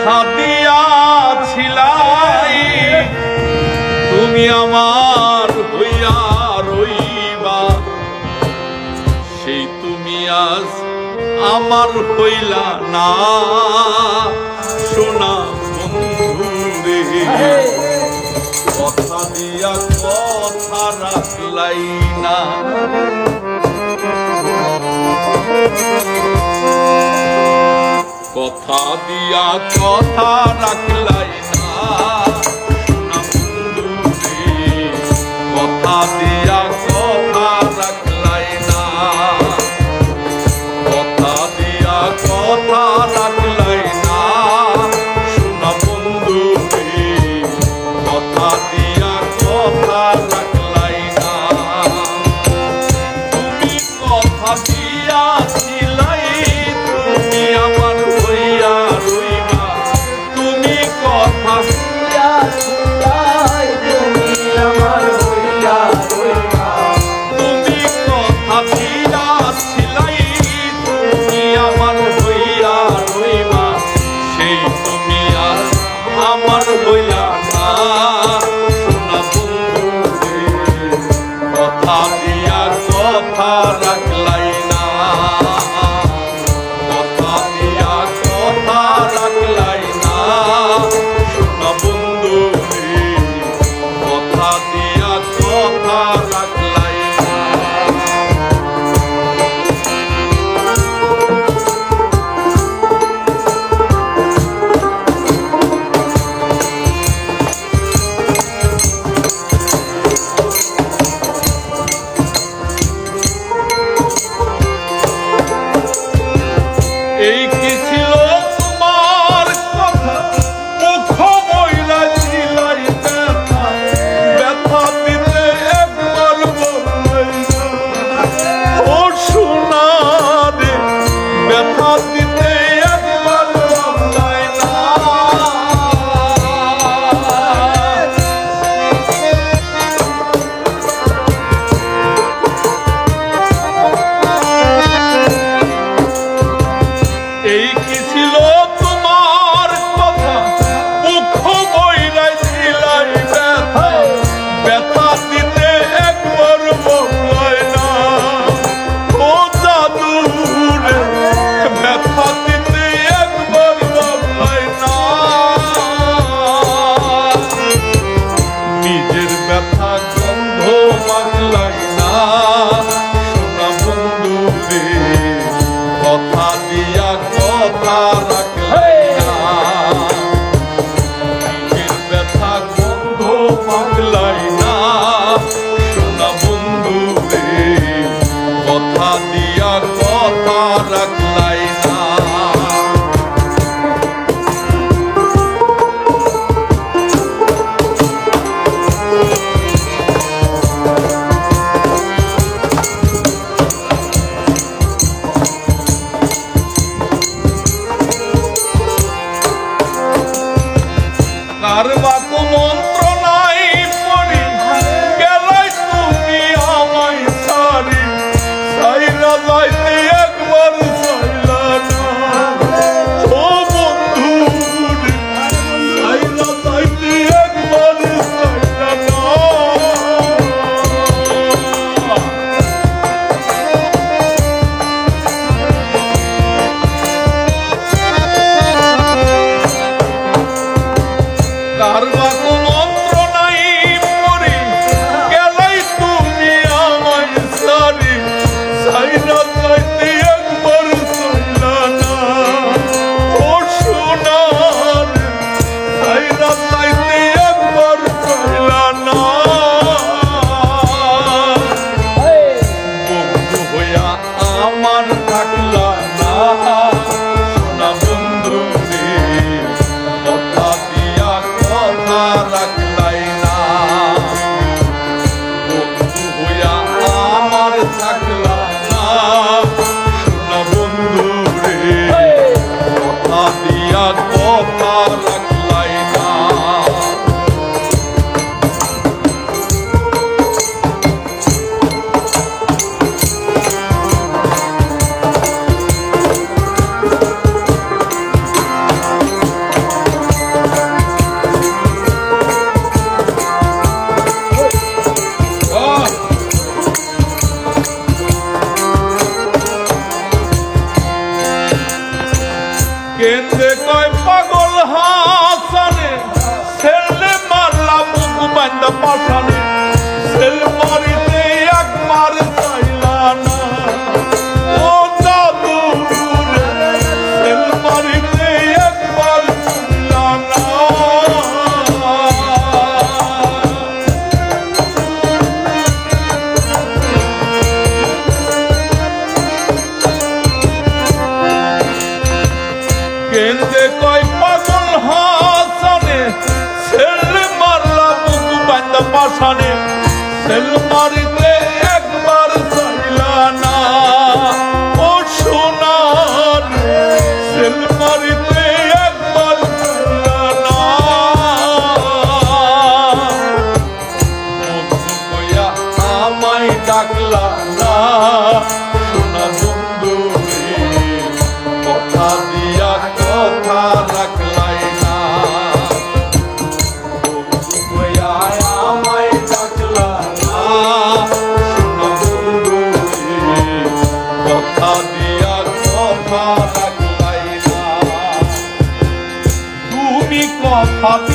কথা দিয়াছিলাই। তুমি আমার হইয়া রইবা। সেই তুমি আজ আমার হইলা না। সোনা বন্ধুরে, কথা দিয়া কথা রাখলাই না। কথা দিয়া কথা রাখলাই। Arva Hallelujah. মারিতে একবার চাইলা না। ও সোনার সেল মারিতে একবার চাইলা না। আমায় ডাকলা না। 好。